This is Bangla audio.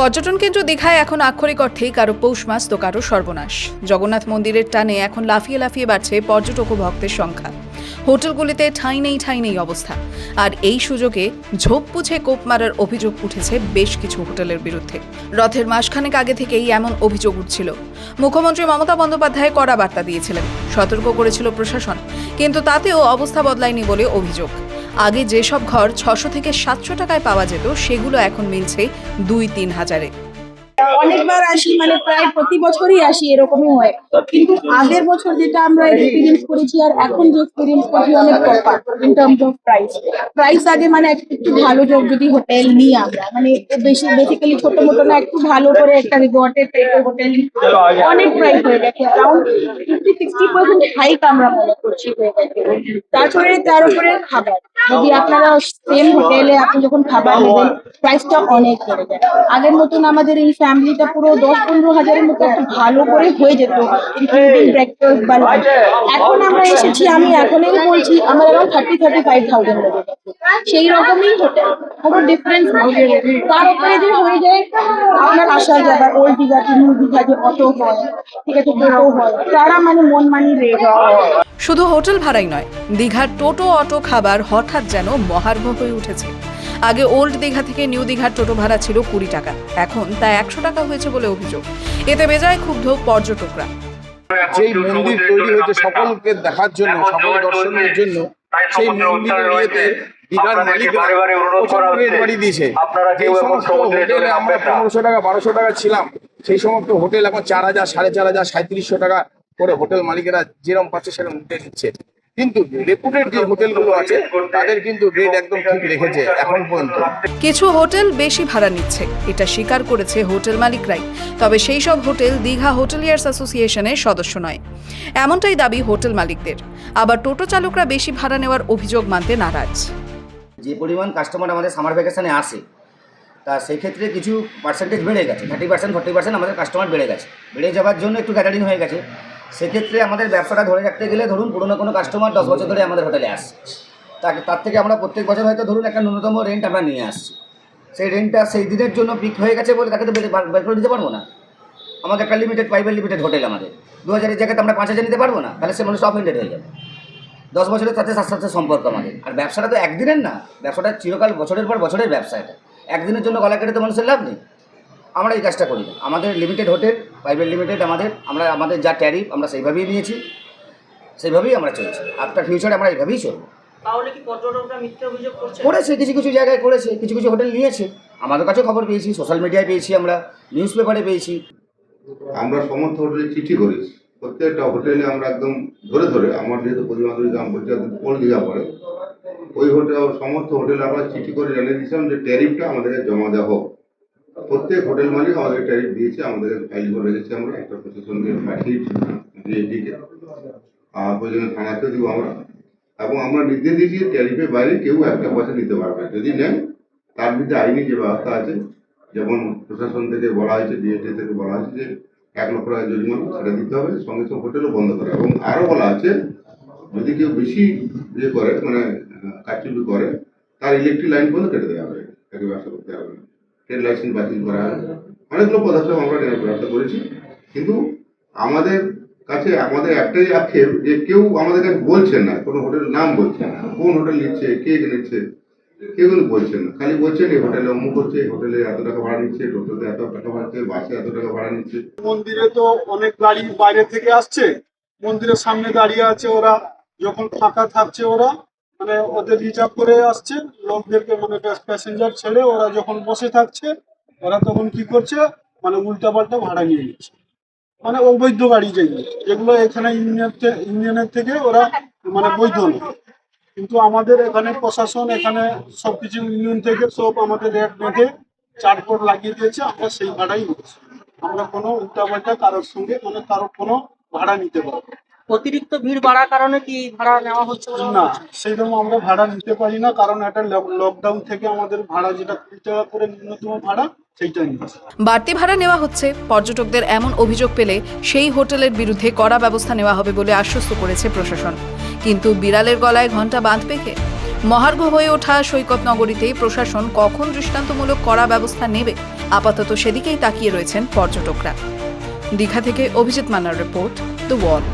পর্যটন কেন্দ্র দীঘায় এখন আক্ষরিক অর্থেই কারও পৌষ মাস তো কারও সর্বনাশ। জগন্নাথ মন্দিরের টানে এখন লাফিয়ে লাফিয়ে বাড়ছে পর্যটক ও ভক্তের সংখ্যা। হোটেলগুলিতে ঠাঁই নেই ঠাঁই নেই অবস্থা। আর এই সুযোগে ঝোপ বুঝে কোপ মারার অভিযোগ উঠেছে বেশ কিছু হোটেলের বিরুদ্ধে। রথের মাসখানেক আগে থেকেই এমন অভিযোগ উঠছিল। মুখ্যমন্ত্রী মমতা বন্দ্যোপাধ্যায় কড়া বার্তা দিয়েছিলেন। সতর্ক করেছিল প্রশাসন। কিন্তু তাতেও অবস্থা বদলায়নি বলে অভিযোগ। আগে যেসব ঘর ছশো থেকে সাতশো টাকায় পাওয়া যেত, সেগুলো এখন মিলছে দুই তিন হাজারে। অনেকবার আসি মানে প্রায় প্রতি বছরই আসি, এরকমই হয়। কিন্তু আগের বছর যেটা আমরা এক্সপিরিয়েন্স করেছি, আর এখন যে এক্সপিরিয়েন্স করছি, অনেক তফাৎ in terms of price price আগে মানে একটু ভালো যোগ যদি হোটেল নিই আমরা মানে বেশি বেসিক্যালি ছোট মোটো না, একটু ভালো করে একটা রিসর্টের টাইপের হোটেল অনেক প্রাইস হয়ে গেছে around fifty sixty percent hike আমরা মনে করছি তারপরে তার উপরে খাবার। যদি আপনারা সেম হোটেলে আপনি যখন খাবার নেবেন প্রাইসটা অনেক বেড়ে যায়। আগের মতন আমাদের এই ফ্যামিলিটা পুরো দশ পনেরো হাজারের মতো একটু ভালো করে হয়ে যেত এখন আমরা এসেছি, আমি এখনই বলছি, আমার এখন থার্টি থার্টি ফাইভ থাউজেন্ড সেই রকমই কোনো ডিফারেন্স তার উপরে যে হয়ে যায়, আপনার আসার জায়গা, ওল্ড দীঘা নিউ দীঘা যে অটো হয়, ঠিক আছে, টোটো হয়, তারা মানে মন মানি রেট শুধু হোটেল ভাড়াই নয়, দীঘার টোটো অটো খাবার হঠাৎ যেন মহার্ঘ হয়ে উঠেছে। আগে ওল্ড দীঘা থেকে নিউ দীঘার টোটো ভাড়া ছিল কুড়ি টাকা। এখন তা একশো টাকা হয়েছে বলে অভিযোগ। এতে বেজায় ক্ষুব্ধ পর্যটকরা। যেই মন্দির তৈরি হয়েছে সকলকে দেখার জন্য সকল দর্শনের জন্য সেই মন্দিরের ইয়েতে দীঘার মালিকরা প্রচুর রেট বাড়িয়ে দিয়েছে। আপনারা যে সমস্ত হোটেলে আমরা পনেরোশো টাকা বারোশো টাকা ছিলাম। সেই সমস্ত হোটেল এখন চার হাজার সাড়ে চার হাজার সাঁত্রিশশো টাকা করে হোটেল মালিকেরা যেরকম পাচ্ছে সেরকম উঠে নিচ্ছে। কিন্তু রেপুটেড যে হোটেলগুলো আছে তাদের কিন্তু রেট একদম ঠিক রেখেছে এখন পর্যন্ত। কিছু হোটেল বেশি ভাড়া নিচ্ছে এটা স্বীকার করেছে হোটেল মালিকরাই। তবে সেই সব হোটেল দীঘা হোটেলিয়ার্স অ্যাসোসিয়েশনের সদস্য নয়। এমনটাই দাবি হোটেল মালিকদের। আবার টোটো চালকরা বেশি ভাড়া নেওয়ার অভিযোগ মানতে নারাজ। যে পরিমাণ কাস্টমার আমাদের সামার ভ্যাকেশনে আসে তা সেক্ষেত্রে কিছু পার্সেন্টেজ বেড়ে গেছে। থার্টি পার্সেন্ট ফর্টি পার্সেন্ট আমাদের কাস্টমার বেড়ে গেছে। বেড়ে যাওয়ার জন্য একটু গ্যাদারিং হয়ে গেছে। সেক্ষেত্রে আমাদের ব্যবসাটা ধরে রাখতে গেলে ধরুন পুরোনো কোনো কাস্টমার দশ বছর ধরে আমাদের হোটেলে আসছে। তাকে তার থেকে আমরা প্রত্যেক বছর হয়তো ধরুন একটা ন্যূনতম রেন্ট আমরা নিয়ে আসছি। সেই রেন্টটা সেই দিনের জন্য পিক হয়ে গেছে বলে তাকে তো বের করে দিতে পারব না। আমাদের একটা লিমিটেড প্রাইভেট লিমিটেড হোটেল আমাদের। দু হাজারের জায়গাতে আমরা পাঁচ হাজার নিতে পারব না, তাহলে সে মানুষ অফেন্ডেড হয়ে যাবে। দশ বছরের সাথে সাথে সাথে সম্পর্ক আমাদের। আর ব্যবসাটা তো একদিনের না, ব্যবসাটা চিরকাল বছরের পর বছরের ব্যবসা এটা। একদিনের জন্য গলা কেটে তো মানুষের লাভ নেই। আমরা এই কাজটা করি না। আমাদের লিমিটেড হোটেল প্রাইভেট লিমিটেড আমাদের আমরা আমাদের যা ট্যারিফ আমরা সেইভাবেই নিয়েছি সেইভাবেই আমরা চলছি। আফটার ফিউচারে আমরা এইভাবেই চলবো। করছে? কিছু কিছু জায়গায় করেছে কিছু কিছু হোটেল নিয়েছে। আমাদের কাছেও খবর পেয়েছি সোশ্যাল মিডিয়ায় পেয়েছি আমরা নিউজ পেপারে পেয়েছি। আমরা সমস্ত হোটেলে চিঠি করেছি। প্রত্যেকটা হোটেলে আমরা একদম ধরে ধরে আমার যেহেতু প্রতিমাধুরী গ্রাম পঞ্চায়েত কোল দীঘা পড়ে ওই হোটেল সমস্ত হোটেলে আমরা চিঠি করে জানিয়ে দিয়েছিলাম যে ট্যারিফটা আমাদেরকে জমা দেওয়া হোক। প্রত্যেক হোটেল মালিক আমাদের ট্যারিফ দিয়েছে, আমাদের ফাইল করে রেখেছি আমরা, একটা প্রশাসনকে পাঠিয়ে দিকে আর প্রয়োজনে থানাতে দিব আমরা। এবং আমরা নির্দেশ দিয়েছি ট্যারিফের বাইরে কেউ একটা পয়সা নিতে পারবে যদি নেন, তার বিরুদ্ধে আইনি যে ব্যবস্থা আছে, যেমন প্রশাসন থেকে বলা হয়েছে ডিএটি থেকে বলা হয়েছে যে এক লক্ষ টাকা জরিমানা, সেটা দিতে হবে। সঙ্গে সঙ্গে হোটেলও বন্ধ করে এবং আরও বলা আছে, যদি কেউ বেশি ইয়ে করে মানে কারচুপি করে, তার ইলেকট্রিক লাইন পর্যন্ত কেটে দেওয়া হবে। তাকে ব্যবসা করতে হবে না। ট্রেড লাইসেন্স বাতিল করা অনেকগুলো পদক্ষেপ আমরা নেওয়ার ব্যবস্থা করেছি। কিন্তু আমাদের কাছে, আমাদের একটাই আক্ষেপ যে কেউ আমাদের কাছে বলছেন না, কোনো হোটেল নাম বলছেন না, কোন হোটেল নিচ্ছে, কে নিচ্ছে, কেউ কিন্তু বলছেন না। খালি বলছেন এই হোটেলে অমুক হচ্ছে, এই হোটেলে এত টাকা ভাড়া নিচ্ছে টোটোতে এত টাকা ভাড়া বাসে এত টাকা ভাড়া নিচ্ছে। মন্দিরে তো অনেক গাড়ি বাইরে থেকে আসছে। মন্দিরের সামনে দাঁড়িয়ে আছে ওরা, যখন ফাঁকা থাকছে ওরা মানে ওদের রিজার্ভ করে আসছে, লোকদেরকে মানে প্যাসেঞ্জার ছেড়ে ওরা যখন বসে থাকছে, ওরা তখন কি করছে মানে উল্টাপাল্টা ভাড়া নিয়ে নিচ্ছে। মানে অবৈধ গাড়ি যেগুলো যেগুলো এখানে ইউনিয়ন ইউনিয়নের থেকে ওরা মানে বৈধ না কিন্তু আমাদের এখানে প্রশাসন, এখানে সবকিছু ইউনিয়ন থেকে সব আমাদের রেট বেঁধে চার্টবোর্ড লাগিয়ে দিয়েছে, আমরা সেই ভাড়াই আমরা কোনো উল্টাপাল্টা কারোর সঙ্গে মানে কারোর কোনো ভাড়া নিতে পারব। অতিরিক্ত ভিড় বাড়ার কারণে কি ভাড়া নেওয়া হচ্ছে না হচ্ছে? সেইরকম আমরা ভাড়া নিতে পারি না কারণ একটা লকডাউন থেকে আমাদের ভাড়া যেটা কুড়ি টাকা করে ন্যূনতম ভাড়া বাড়তি ভাড়া নেওয়া হচ্ছে। পর্যটকদের এমন অভিযোগ পেলে সেই হোটেলের বিরুদ্ধে কড়া ব্যবস্থা নেওয়া হবে বলে আশ্বস্ত করেছে প্রশাসন। কিন্তু বিড়ালের গলায় ঘণ্টা বাঁধবে কে? মহার্ঘ হয়ে ওঠা সৈকত নগরীতে প্রশাসন কখন দৃষ্টান্তমূলক কড়া ব্যবস্থা নেবে? আপাতত সেদিকেই তাকিয়ে রয়েছেন পর্যটকরা। দীঘা থেকে অভিজিৎ মান্নার রিপোর্ট দ্য ওয়াল